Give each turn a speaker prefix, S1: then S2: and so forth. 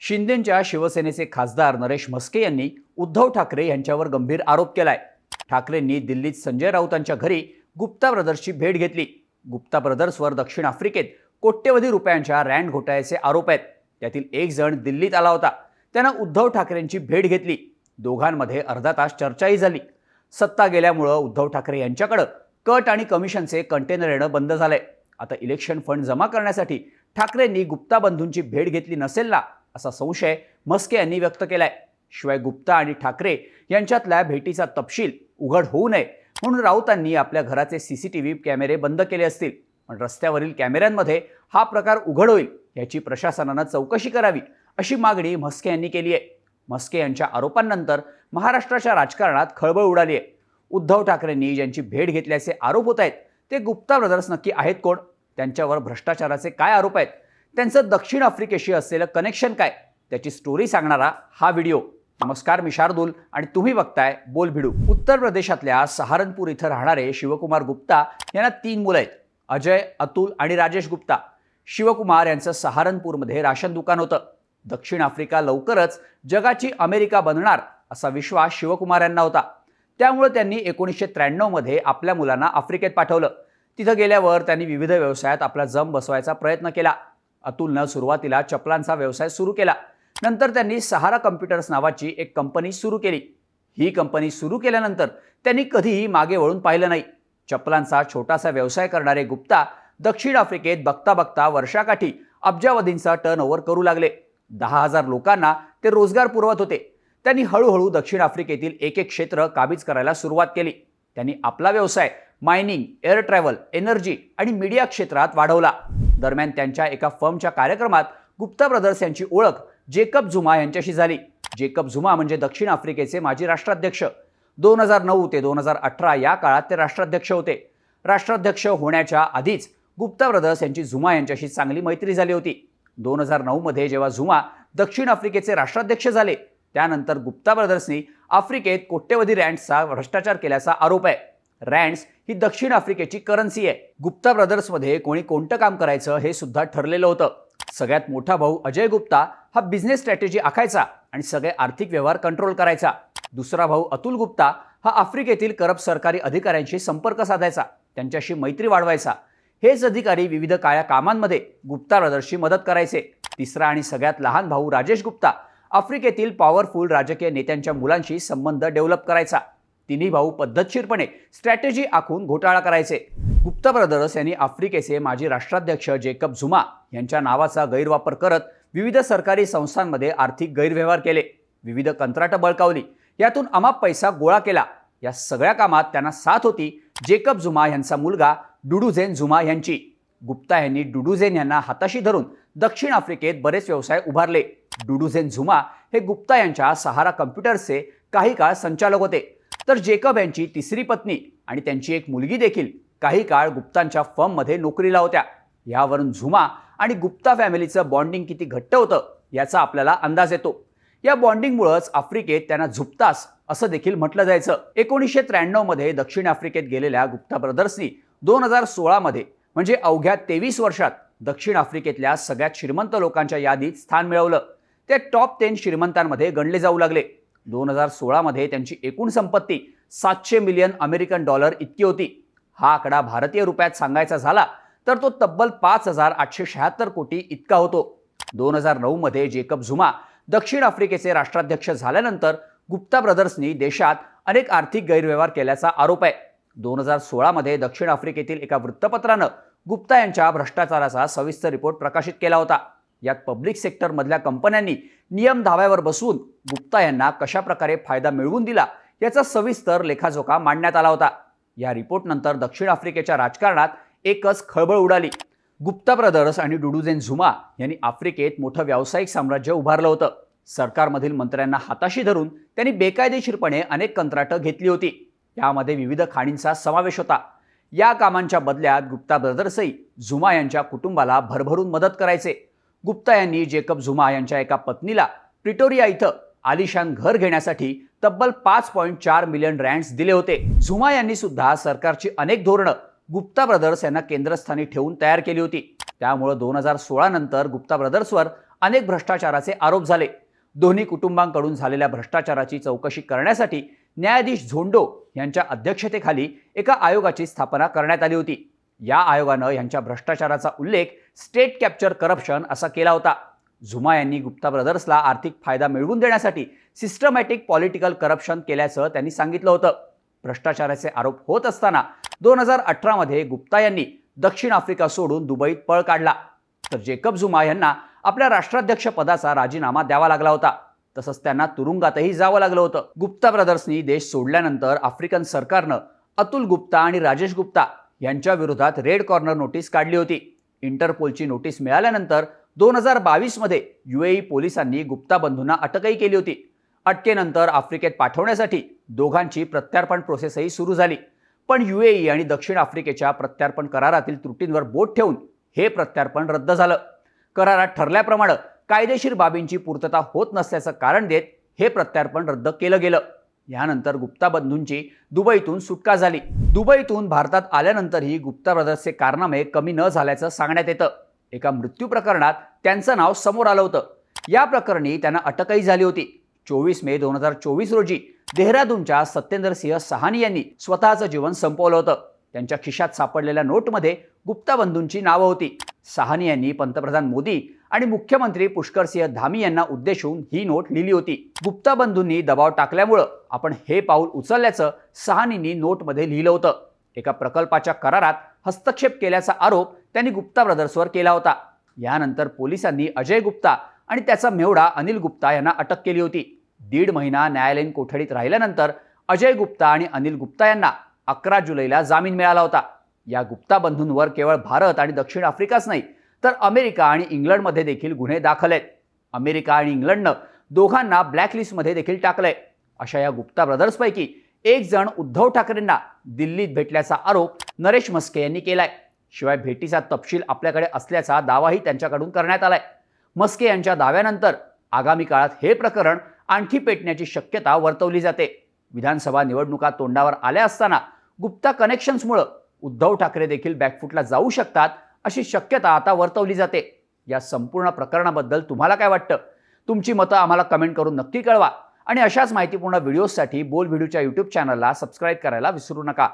S1: शिंदेच्या शिवसेनेचे खासदार नरेश म्हस्के यांनी उद्धव ठाकरे यांच्यावर गंभीर आरोप केलाय. ठाकरेंनी दिल्लीत संजय राऊतांच्या घरी गुप्ता ब्रदर्सची भेट घेतली. गुप्ता ब्रदर्सवर दक्षिण आफ्रिकेत कोट्यवधी रुपयांच्या रँड घोटाळ्याचे आरोप आहेत. त्यातील एक जण दिल्लीत आला होता. त्यानं उद्धव ठाकरेंची भेट घेतली. दोघांमध्ये अर्धा तास चर्चाही झाली. सत्ता गेल्यामुळं उद्धव ठाकरे यांच्याकडं कट आणि कमिशनचे कंटेनर येणं बंद झालंय. आता इलेक्शन फंड जमा करण्यासाठी ठाकरेंनी गुप्ता बंधूंची भेट घेतली नसेल ना असा संशय मस्के यांनी व्यक्त केलाय. शिवाय गुप्ता आणि ठाकरे यांच्यातल्या भेटीचा तपशील उघड होऊ नये म्हणून राऊतांनी आपल्या घराचे सीसीटीव्ही कॅमेरे बंद केले असतील. पण रस्त्यावरील कॅमेऱ्यांमध्ये हा प्रकार उघड होईल याची प्रशासनानं चौकशी करावी अशी मागणी म्हस्के यांनी केली आहे. म्हस्के यांच्या आरोपांनंतर महाराष्ट्राच्या राजकारणात खळबळ उडाली आहे. उद्धव ठाकरेंनी ज्यांची भेट घेतल्याचे आरोप होत आहेत ते गुप्ता ब्रदर्स नक्की आहेत कोण? त्यांच्यावर भ्रष्टाचाराचे काय आरोप आहेत? त्यांचं दक्षिण आफ्रिकेशी असलेलं कनेक्शन काय? त्याची स्टोरी सांगणारा हा व्हिडिओ नमस्कार मी शार्दूल आणि तुम्ही बघताय बोल भिडू उत्तर प्रदेशातल्या सहारनपूर इथं राहणारे शिवकुमार गुप्ता यांना तीन मुलं आहेत. अजय अतुल आणि राजेश गुप्ता. शिवकुमार यांचं सहारनपूरमध्ये राशन दुकान होतं. दक्षिण आफ्रिका लवकरच जगाची अमेरिका बनणार असा विश्वास शिवकुमार यांना होता. त्यामुळे त्यांनी एकोणीसशे त्र्याण्णवमध्ये आपल्या मुलांना आफ्रिकेत पाठवलं. तिथं गेल्यावर त्यांनी विविध व्यवसायात आपला जम बसवायचा प्रयत्न केला. अतुलनं सुरुवातीला चपलांचा व्यवसाय सुरू केला. नंतर त्यांनी सहारा कम्प्युटर्स नावाची एक कंपनी सुरू केली. ही कंपनी सुरू केल्यानंतर त्यांनी कधीही मागे वळून पाहिलं नाही. चपलांचा छोटासा व्यवसाय करणारे गुप्ता दक्षिण आफ्रिकेत बघता बघता वर्षाकाठी अब्जावधींचा टर्न ओव्हर करू लागले. दहा हजार लोकांना ते रोजगार पुरवत होते. त्यांनी हळूहळू दक्षिण आफ्रिकेतील एक एक क्षेत्र काबीज करायला सुरुवात केली. त्यांनी आपला व्यवसाय मायनिंग एअर ट्रॅव्हल एनर्जी आणि मीडिया क्षेत्रात वाढवला. दरम्यान त्यांच्या एका फर्मच्या कार्यक्रमात गुप्ता ब्रदर्स यांची ओळख जेकब झुमा यांच्याशी झाली. जेकब झुमा म्हणजे दक्षिण आफ्रिकेचे माजी राष्ट्राध्यक्ष. दोन हजार नऊ ते दोन हजार अठरा या काळात ते राष्ट्राध्यक्ष होते. राष्ट्राध्यक्ष होण्याच्या आधीच गुप्ता ब्रदर्स यांची झुमा यांच्याशी चांगली मैत्री झाली होती. दोन हजार नऊमध्ये जेव्हा झुमा दक्षिण आफ्रिकेचे राष्ट्राध्यक्ष झाले त्यानंतर गुप्ता ब्रदर्सनी आफ्रिकेत कोट्यवधी रँड्सचा भ्रष्टाचार केल्याचा आरोप आहे. रँड्स ही दक्षिण आफ्रिकेची करन्सी आहे. गुप्ता ब्रदर्समध्ये कोणी कोणतं काम करायचं हे सुद्धा ठरलेलं होतं. सगळ्यात मोठा भाऊ अजय गुप्ता हा बिझनेस स्ट्रॅटेजी आखायचा आणि सगळे आर्थिक व्यवहार कंट्रोल करायचा. दुसरा भाऊ अतुल गुप्ता हा आफ्रिकेतील करप सरकारी अधिकाऱ्यांशी संपर्क साधायचा. त्यांच्याशी मैत्री वाढवायचा. हेच अधिकारी विविध काळ्या कामांमध्ये गुप्ता ब्रदर्सची मदत करायचे. तिसरा आणि सगळ्यात लहान भाऊ राजेश गुप्ता आफ्रिकेतील पॉवरफुल राजकीय नेत्यांच्या मुलांशी संबंध डेव्हलप करायचा. तिन्ही भाऊ पद्धतशीरपणे स्ट्रॅटेजी आखून घोटाळा करायचे. गुप्ता ब्रदर्स यांनी आफ्रिकेचे माजी राष्ट्राध्यक्ष जेकब झुमा यांच्या नावाचा गैरवापर करत विविध सरकारी संस्थांमध्ये आर्थिक गैरव्यवहार केले. विविध कंत्राटं बळकावली. यातून अमाप पैसा गोळा केला. या सगळ्या कामात त्यांना साथ होती जेकब झुमा यांचा मुलगा डुडुझेन झुमा यांची. गुप्ता यांनी डुडुझेन यांना हाताशी धरून दक्षिण आफ्रिकेत बरेच व्यवसाय उभारले. डुडुझेन झुमा हे गुप्ता यांच्या सहारा कम्प्युटर्सचे काही काळ संचालक होते. तर जेकब यांची तिसरी पत्नी आणि त्यांची एक मुलगी देखील काही काळ गुप्तांच्या फर्ममध्ये नोकरीला होत्या. यावरून झुमा आणि गुप्ता फॅमिलीचं बॉन्डिंग किती घट्ट होतं याचा आपल्याला अंदाज येतो. या बॉन्डिंगमुळंच आफ्रिकेत त्यांना झुपतास असं देखील म्हटलं जायचं. एकोणीसशे त्र्याण्णवमध्ये दक्षिण आफ्रिकेत गेलेल्या गुप्ता ब्रदर्सनी दोन हजार सोळामध्ये म्हणजे अवघ्या तेवीस वर्षात दक्षिण आफ्रिकेतल्या सगळ्यात श्रीमंत लोकांच्या यादीत स्थान मिळवलं. ते टॉप टेन श्रीमंतांमध्ये गणले जाऊ लागले. दोन हजार सोळामध्ये त्यांची एकूण संपत्ती सातशे मिलियन अमेरिकन डॉलर इतकी होती. हा आकडा भारतीय रुपयात सांगायचा झाला तर तो तब्बल पाच हजार आठशे शहात्तर कोटी इतका होतो. दोन हजार नऊमध्ये जेकब झुमा दक्षिण आफ्रिकेचे राष्ट्राध्यक्ष झाल्यानंतर गुप्ता ब्रदर्सनी देशात अनेक आर्थिक गैरव्यवहार केल्याचा आरोप आहे. दोन हजार सोळामध्ये दक्षिण आफ्रिकेतील एका वृत्तपत्रानं गुप्ता यांच्या भ्रष्टाचाराचा सविस्तर रिपोर्ट प्रकाशित केला होता. यात पब्लिक सेक्टरमधल्या कंपन्यांनी नियम धाव्यावर बसवून गुप्ता यांना कशाप्रकारे फायदा मिळवून दिला याचा सविस्तर लेखाजोखा मांडण्यात आला होता. या रिपोर्टनंतर दक्षिण आफ्रिकेच्या राजकारणात एकच खळबळ उडाली. गुप्ता ब्रदर्स आणि डुडुझेन झुमा यांनी आफ्रिकेत मोठं व्यावसायिक साम्राज्य उभारलं होतं. सरकारमधील मंत्र्यांना हाताशी धरून त्यांनी बेकायदेशीरपणे अनेक कंत्राटं घेतली होती. यामध्ये विविध खाणींचा समावेश होता. या कामांच्या बदल्यात गुप्ता ब्रदर्सही झुमा यांच्या कुटुंबाला भरभरून मदत करायचे. गुप्ता यांनी जेकब झुमा यांच्या एका पत्नीला प्रिटोरिया इथं आलिशान घर घेण्यासाठी तब्बल पाच पॉईंट चार मिलियन रँड्स दिले होते. झुमा यांनी सुद्धा सरकारची अनेक धोरणं गुप्ता ब्रदर्स यांना केंद्रस्थानी ठेवून तयार केली होती. त्यामुळं दोन हजार सोळा नंतर गुप्ता ब्रदर्सवर अनेक भ्रष्टाचाराचे आरोप झाले. दोन्ही कुटुंबांकडून झालेल्या भ्रष्टाचाराची चौकशी करण्यासाठी न्यायाधीश झोंडो यांच्या अध्यक्षतेखाली एका आयोगाची स्थापना करण्यात आली होती. या आयोगानं यांच्या भ्रष्टाचाराचा उल्लेख स्टेट कॅप्चर करप्शन असा केला होता. झुमा यांनी गुप्ता ब्रदर्सला आर्थिक फायदा मिळवून देण्यासाठी सिस्टमॅटिक पॉलिटिकल करप्शन केल्याचं त्यांनी सांगितलं होतं. भ्रष्टाचाराचे आरोप होत असताना दोन हजार अठरामध्ये गुप्ता यांनी दक्षिण आफ्रिका सोडून दुबईत पळ काढला. तर जेकब झुमा यांना आपल्या राष्ट्राध्यक्ष पदाचा राजीनामा द्यावा लागला होता. तसंच त्यांना तुरुंगातही जावं लागलं होतं. गुप्ता ब्रदर्सनी देश सोडल्यानंतर आफ्रिकन सरकारनं अतुल गुप्ता आणि राजेश गुप्ता यांच्या विरोधात रेड कॉर्नर नोटीस काढली होती. इंटरपोलची नोटीस मिळाल्यानंतर दोन हजार बावीसमध्ये युएई पोलिसांनी गुप्ता बंधूंना अटकही केली होती. अटकेनंतर आफ्रिकेत पाठवण्यासाठी दोघांची प्रत्यार्पण प्रोसेसही सुरू झाली. पण युएई आणि दक्षिण आफ्रिकेच्या प्रत्यार्पण करारातील त्रुटींवर बोट ठेवून हे प्रत्यार्पण रद्द झालं. करारात ठरल्याप्रमाणे कायदेशीर बाबींची पूर्तता होत नसल्याचं कारण देत हे प्रत्यार्पण रद्द केलं गेलं. यानंतर गुप्ता बंधूंची दुबईतून सुटका झाली. दुबईतून भारतात आल्यानंतरही गुप्ता ब्रदर्सचे कारनामे कमी न झाल्याचं सांगण्यात येतं. एका मृत्यू प्रकरणात त्यांचं नाव समोर आलं होतं. या प्रकरणी त्यांना अटकही झाली होती. चोवीस मे दोन हजार चोवीस रोजी देहरादूनच्या सत्येंद्र सिंह सहानी यांनी स्वतःचं जीवन संपवलं होतं. त्यांच्या खिशात सापडलेल्या नोटमध्ये गुप्ता बंधूंची नावं होती. सहानी यांनी पंतप्रधान मोदी आणि मुख्यमंत्री पुष्करसिंह धामी यांना उद्देशून ही नोट लिहिली होती. गुप्ता बंधूंनी दबाव टाकल्यामुळं आपण हे पाऊल उचलल्याचं सहानींनी नोटमध्ये लिहिलं होतं. एका प्रकल्पाच्या करारात हस्तक्षेप केल्याचा आरोप त्यांनी गुप्ता ब्रदर्सवर केला होता. यानंतर पोलिसांनी अजय गुप्ता आणि त्याचा मेवडा अनिल गुप्ता यांना अटक केली होती. दीड महिना न्यायालयीन कोठडीत राहिल्यानंतर अजय गुप्ता आणि अनिल गुप्ता यांना अकरा जुलैला जामीन मिळाला होता. या गुप्ता बंधूंवर केवळ भारत आणि दक्षिण आफ्रिकाच नाही तर अमेरिका आणि इंग्लंडमध्ये देखील गुन्हे दाखल आहेत. अमेरिका आणि इंग्लंडनं दोघांना ब्लॅकलिस्टमध्ये देखील टाकलंय. अशा या गुप्ता ब्रदर्सपैकी एक जण उद्धव ठाकरेंना दिल्लीत भेटल्याचा आरोप नरेश मस्के यांनी केलाय. शिवाय भेटीचा तपशील आपल्याकडे असल्याचा दावाही त्यांच्याकडून करण्यात आलाय. मस्के यांच्या दाव्यानंतर आगामी काळात हे प्रकरण आणखी पेटण्याची शक्यता वर्तवली जाते. विधानसभा निवडणुका तोंडावर आल्या असताना गुप्ता कनेक्शन्समुळं उद्धव ठाकरे देखील बॅकफुटला जाऊ शकतात अशी शक्यता आता वर्तवली जाते. या संपूर्ण प्रकरणाबद्दल तुम्हाला काय वाटतं? तुमची मतं आम्हाला कमेंट करून नक्की कळवा. आणि अशाच माहितीपूर्ण व्हिडिओजसाठी बोल व्हिडिओच्या यूट्यूब चॅनलला सबस्क्राईब करायला विसरू नका.